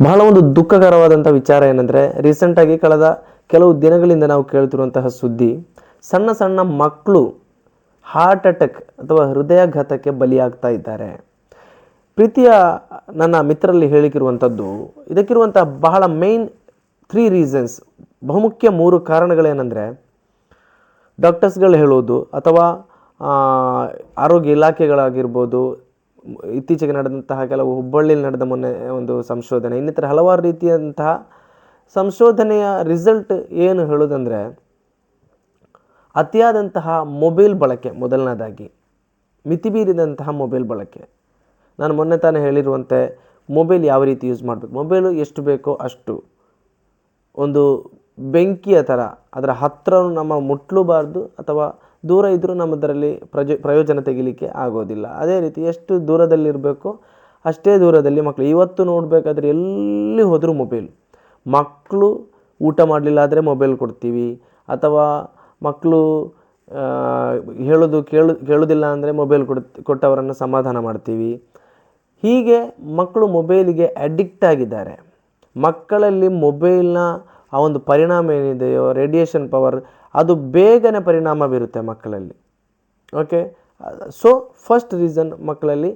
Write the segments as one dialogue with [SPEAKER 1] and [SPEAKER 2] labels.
[SPEAKER 1] ಬಹಳ ಒಂದು ದುಃಖಕರವಾದಂಥ ವಿಚಾರ ಏನಂದರೆ ರೀಸೆಂಟಾಗಿ ಕಳೆದ ಕೆಲವು ದಿನಗಳಿಂದ ನಾವು ಕೇಳ್ತಿರುವಂತಹ ಸುದ್ದಿ, ಸಣ್ಣ ಸಣ್ಣ ಮಕ್ಕಳು ಹಾರ್ಟ್ ಅಟ್ಯಾಕ್ ಅಥವಾ ಹೃದಯಾಘಾತಕ್ಕೆ ಬಲಿಯಾಗ್ತಾ ಇದ್ದಾರೆ. ಪ್ರೀತಿಯ ನನ್ನ ಮಿತ್ರರಲ್ಲಿ ಹೇಳಿಕಿರುವಂಥದ್ದು, ಇದಕ್ಕಿರುವಂಥ ಬಹಳ ಮೇನ್ ತ್ರೀ ರೀಸನ್ಸ್ ಬಹುಮುಖ್ಯ ಮೂರು ಕಾರಣಗಳೇನೆಂದರೆ ಡಾಕ್ಟರ್ಸ್ಗಳು ಹೇಳೋದು ಅಥವಾ ಆರೋಗ್ಯ ಇಲಾಖೆಗಳಾಗಿರ್ಬೋದು ಇತ್ತೀಚೆಗೆ ನಡೆದಂತಹ ಕೆಲವು ಹುಬ್ಬಳ್ಳಿಯಲ್ಲಿ ನಡೆದ ಮೊನ್ನೆ ಒಂದು ಸಂಶೋಧನೆ. ಇನ್ನಿತರ ಹಲವಾರು ರೀತಿಯಂತಹ ಸಂಶೋಧನೆಯ ರಿಸಲ್ಟ್ ಏನು ಹೇಳೋದಂದರೆ, ಅತಿಯಾದಂತಹ ಮೊಬೈಲ್ ಬಳಕೆ ಮೊದಲನೇದಾಗಿ ಮಿತಿಬೀರಿದಂತಹ ಮೊಬೈಲ್ ಬಳಕೆ. ನಾನು ಮೊನ್ನೆ ತಾನೇ ಹೇಳಿರುವಂತೆ ಮೊಬೈಲ್ ಯಾವ ರೀತಿ ಯೂಸ್ ಮಾಡಬೇಕು? ಮೊಬೈಲು ಎಷ್ಟು ಬೇಕೋ ಅಷ್ಟು. ಒಂದು ಬೆಂಕಿಯ ಥರ, ಅದರ ಹತ್ತಿರ ನಮ್ಮ ಮುಟ್ಲೂಬಾರ್ದು ಅಥವಾ ದೂರ ಇದ್ದರೂ ನಮ್ಮದರಲ್ಲಿ ಪ್ರಜ, ಪ್ರಯೋಜನ ತೆಗಿಲಿಕ್ಕೆ ಆಗೋದಿಲ್ಲ. ಅದೇ ರೀತಿ ಎಷ್ಟು ದೂರದಲ್ಲಿರಬೇಕು ಅಷ್ಟೇ ದೂರದಲ್ಲಿ ಮಕ್ಕಳು ಇವತ್ತು ನೋಡಬೇಕಾದ್ರೆ ಎಲ್ಲಿ ಹೋದರೂ ಮೊಬೈಲ್. ಮಕ್ಕಳು ಊಟ ಮಾಡಲಿಲ್ಲ ಆದರೆ ಮೊಬೈಲ್ ಕೊಡ್ತೀವಿ. ಅಥವಾ ಮಕ್ಕಳು ಹೇಳೋದು ಕೇಳು, ಕೇಳೋದಿಲ್ಲ ಅಂದರೆ ಮೊಬೈಲ್ ಕೊಡ್, ಕೊಟ್ಟವರನ್ನು ಸಮಾಧಾನ ಮಾಡ್ತೀವಿ. ಹೀಗೆ ಮಕ್ಕಳು ಮೊಬೈಲಿಗೆ ಅಡಿಕ್ಟ್ ಆಗಿದ್ದಾರೆ. ಮಕ್ಕಳಲ್ಲಿ ಮೊಬೈಲ್ನ ಆ ಒಂದು ಪರಿಣಾಮ ಏನಿದೆಯೋ ರೇಡಿಯೇಷನ್ ಪವರ್ ಅದು ಬೇಗನೆ ಪರಿಣಾಮ ಬೀರುತ್ತೆ ಮಕ್ಕಳಲ್ಲಿ. ಓಕೆ ಸೊ ಫಸ್ಟ್ ರೀಸನ್ ಮಕ್ಕಳಲ್ಲಿ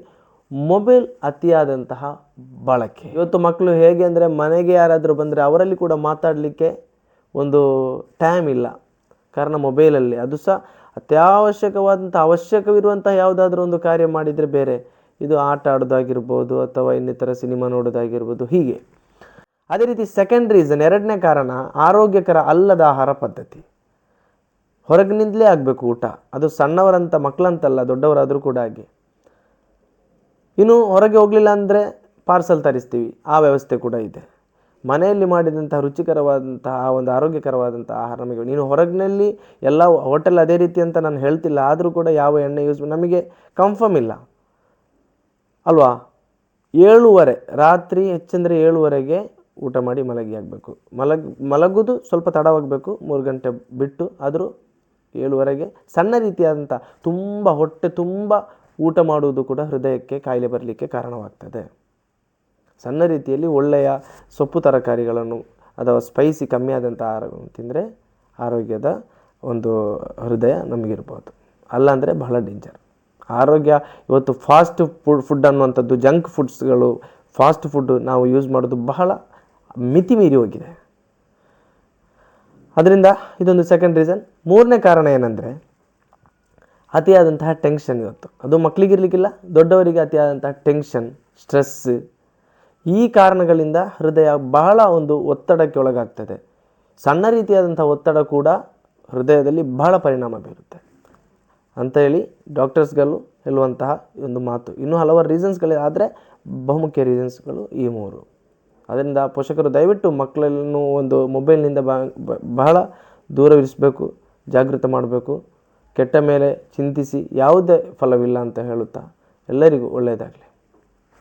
[SPEAKER 1] ಮೊಬೈಲ್ ಅತಿಯಾದಂತಹ ಬಳಕೆ. ಇವತ್ತು ಮಕ್ಕಳು ಹೇಗೆ ಅಂದರೆ ಮನೆಗೆ ಯಾರಾದರೂ ಬಂದರೆ ಅವರಲ್ಲಿ ಕೂಡ ಮಾತಾಡಲಿಕ್ಕೆ ಒಂದು ಟೈಮ್ ಇಲ್ಲ. ಕಾರಣ ಮೊಬೈಲಲ್ಲಿ ಅದು ಸಹ ಅತ್ಯವಶ್ಯಕವಾದಂಥ ಅವಶ್ಯಕವಿರುವಂಥ ಯಾವುದಾದ್ರೂ ಒಂದು ಕಾರ್ಯ ಮಾಡಿದರೆ ಬೇರೆ. ಇದು ಆಟ ಆಡೋದಾಗಿರ್ಬೋದು ಅಥವಾ ಇನ್ನಿತರ ಸಿನಿಮಾ ನೋಡೋದಾಗಿರ್ಬೋದು, ಹೀಗೆ. ಅದೇ ರೀತಿ ಸೆಕೆಂಡ್ ರೀಸನ್ ಎರಡನೇ ಕಾರಣ, ಆರೋಗ್ಯಕರ ಅಲ್ಲದ ಆಹಾರ ಪದ್ಧತಿ. ಹೊರಗಿನಿಂದಲೇ ಆಗಬೇಕು ಊಟ. ಅದು ಸಣ್ಣವರಂತ, ಮಕ್ಕಳಂತಲ್ಲ, ದೊಡ್ಡವರಾದರೂ ಕೂಡ ಆಗಿ ಇನ್ನು ಹೊರಗೆ ಹೋಗಲಿಲ್ಲ ಅಂದರೆ ಪಾರ್ಸಲ್ ತರಿಸ್ತೀವಿ. ಆ ವ್ಯವಸ್ಥೆ ಕೂಡ ಇದೆ. ಮನೆಯಲ್ಲಿ ಮಾಡಿದಂತಹ ರುಚಿಕರವಾದಂತಹ, ಆ ಒಂದು ಆರೋಗ್ಯಕರವಾದಂಥ ಆಹಾರ ನಮಗೆ ನೀನು ಹೊರಗಿನಲ್ಲಿ ಎಲ್ಲ ಹೋಟೆಲ್ ಅದೇ ರೀತಿ ಅಂತ ನಾನು ಹೇಳ್ತಿಲ್ಲ. ಆದರೂ ಕೂಡ ಯಾವ ಎಣ್ಣೆ ಯೂಸ್ ನಮಗೆ ಕನ್ಫರ್ಮ್ ಇಲ್ಲ. ಅಲ್ವಾ? ಏಳುವರೆ, ರಾತ್ರಿ ಹೆಚ್ಚಂದರೆ ಏಳುವರೆಗೆ ಊಟ ಮಾಡಿ ಮಲಗಿ ಆಗಬೇಕು. ಮಲಗ್, ಮಲಗೋದು ಸ್ವಲ್ಪ ತಡವಾಗಬೇಕು, ಮೂರು ಗಂಟೆ ಬಿಟ್ಟು ಆದರೂ ಏಳುವರೆಗೆ. ಸಣ್ಣ ರೀತಿಯಾದಂಥ ತುಂಬ ಹೊಟ್ಟೆ ತುಂಬ ಊಟ ಮಾಡುವುದು ಕೂಡ ಹೃದಯಕ್ಕೆ ಕಾಯಿಲೆ ಬರಲಿಕ್ಕೆ ಕಾರಣವಾಗ್ತದೆ. ಸಣ್ಣ ರೀತಿಯಲ್ಲಿ ಒಳ್ಳೆಯ ಸೊಪ್ಪು ತರಕಾರಿಗಳನ್ನು ಅಥವಾ ಸ್ಪೈಸಿ ಕಮ್ಮಿ ಆದಂಥ ಆಹಾರಗಳನ್ನು ತಿಂದರೆ ಆರೋಗ್ಯದ ಒಂದು ಹೃದಯ ನಮಗಿರ್ಬೋದು. ಅಲ್ಲಾಂದರೆ ಬಹಳ ಡೇಂಜರ್ ಆರೋಗ್ಯ ಇವತ್ತು ಫಾಸ್ಟ್ ಫುಡ್ ಫುಡ್ ಅನ್ನುವಂಥದ್ದು ಜಂಕ್ ಫುಡ್ಸ್ಗಳು ಫಾಸ್ಟ್ ಫುಡ್ ನಾವು ಯೂಸ್ ಮಾಡೋದು ಬಹಳ ಮಿತಿ ಮೀರಿ ಹೋಗಿದೆ. ಅದರಿಂದ ಇದೊಂದು ಸೆಕೆಂಡ್ ರೀಸನ್ ಮೂರನೇ ಕಾರಣ ಏನಂದರೆ, ಅತಿಯಾದಂತಹ ಟೆನ್ಷನ್ ಇವತ್ತು. ಅದು ಮಕ್ಕಳಿಗಿರ್ಲಿಕ್ಕಿಲ್ಲ ದೊಡ್ಡವರಿಗೆ ಅತಿಯಾದಂತಹ ಟೆನ್ಷನ್ ಸ್ಟ್ರೆಸ್ ಈ ಕಾರಣಗಳಿಂದ ಹೃದಯ ಬಹಳ ಒಂದು ಒತ್ತಡಕ್ಕೆ ಒಳಗಾಗ್ತದೆ. ಸಣ್ಣ ರೀತಿಯಾದಂಥ ಒತ್ತಡ ಕೂಡ ಹೃದಯದಲ್ಲಿ ಬಹಳ ಪರಿಣಾಮ ಬೀರುತ್ತೆ. ಅಂತ ಹೇಳಿ ಡಾಕ್ಟರ್ಸ್ಗಳು ಹೇಳುವಂತಹ ಒಂದು ಮಾತು. ಇನ್ನೂ ಹಲವಾರು ರೀಸನ್ಸ್ಗಳಿವೆ ಆದರೆ ಬಹುಮುಖ್ಯ ರೀಸನ್ಸ್ಗಳು ಈ ಮೂರು. ಅದರಿಂದ ಪೋಷಕರು ದಯವಿಟ್ಟು ಮಕ್ಕಳನ್ನು ಒಂದು ಮೊಬೈಲ್ನಿಂದ ಬಹಳ ದೂರವಿರಿಸಬೇಕು, ಜಾಗೃತ ಮಾಡಬೇಕು. ಕೆಟ್ಟ ಮೇಲೆ ಚಿಂತಿಸಿ ಯಾವುದೇ ಫಲವಿಲ್ಲ ಅಂತ ಹೇಳುತ್ತಾ ಎಲ್ಲರಿಗೂ ಒಳ್ಳೆಯದಾಗಲಿ.